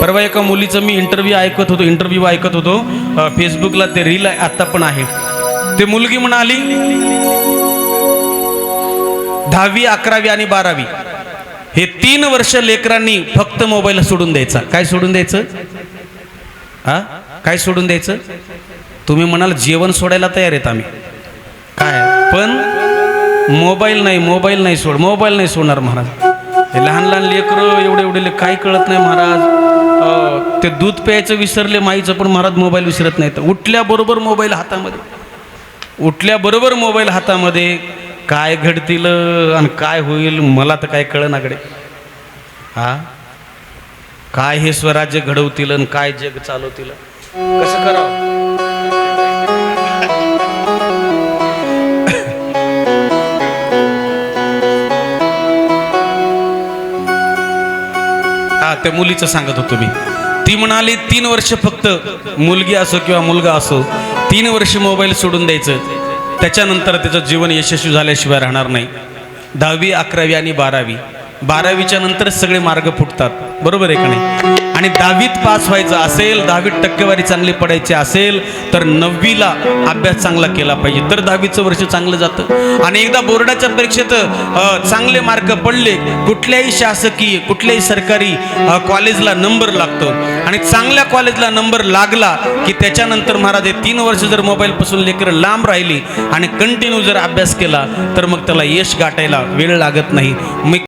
परवा एका मुलीचं मी इंटरव्ह्यू ऐकत होतो इंटरव्ह्यू ऐकत होतो. फेसबुकला ते रील आता पण आहे. ते मुलगी म्हणाली दहावी अकरावी आणि बारावी हे तीन वर्ष लेकरांनी फक्त मोबाईल सोडून द्यायचा. काय सोडून द्यायचं? हा काय सोडून द्यायचं? तुम्ही म्हणाल जेवण सोडायला तयार आहेत आम्ही. काय? पण मोबाईल नाही मोबाईल नाही सोड मोबाईल नाही सोडणार महाराज. हे लहान लहान लेकरं एवढे एवढे काय काही कळत नाही महाराज. ते दूध प्यायचं विसरले माईचं पण महाराज मोबाईल विसरत नाहीत. उठल्याबरोबर मोबाईल हातामध्ये. उठल्याबरोबर मोबाईल हातामध्ये काय घडतील आणि काय होईल मला तर काय कळ नाकडे हा? काय हे स्वराज्य घडवतील आणि काय जग चालवतील? कसं करावं? हा त्या मुलीचं सांगत होतो मी. ती म्हणाली तीन वर्ष फक्त मुलगी असो किंवा मुलगा असो तीन वर्ष मोबाईल सोडून द्यायचं. त्याच्यानंतर त्याचं जीवन यशस्वी झाल्याशिवाय राहणार नाही. दहावी अकरावी आणि बारावी. बारावीच्या नंतर सगळे मार्ग फुटतात. बरोबर आहे का नाही? आणि दहावीत पास व्हायचं असेल दहावीत टक्केवारी चांगली पडायची असेल तर नववीला अभ्यास चांगला केला पाहिजे. तर दहावीचं वर्ष चांगलं जातं. आणि एकदा बोर्डाच्या परीक्षेत चांगले मार्क पडले कुठल्याही शासकीय कुठल्याही सरकारी कॉलेजला नंबर लागतो. आणि चांगल्या कॉलेजला नंबर लागला की त्याच्यानंतर महाराज हे तीन वर्ष जर मोबाईलपासून लेकर लांब राहिली आणि कंटिन्यू जर अभ्यास केला तर मग त्याला यश गाठायला वेळ लागत नाही. मी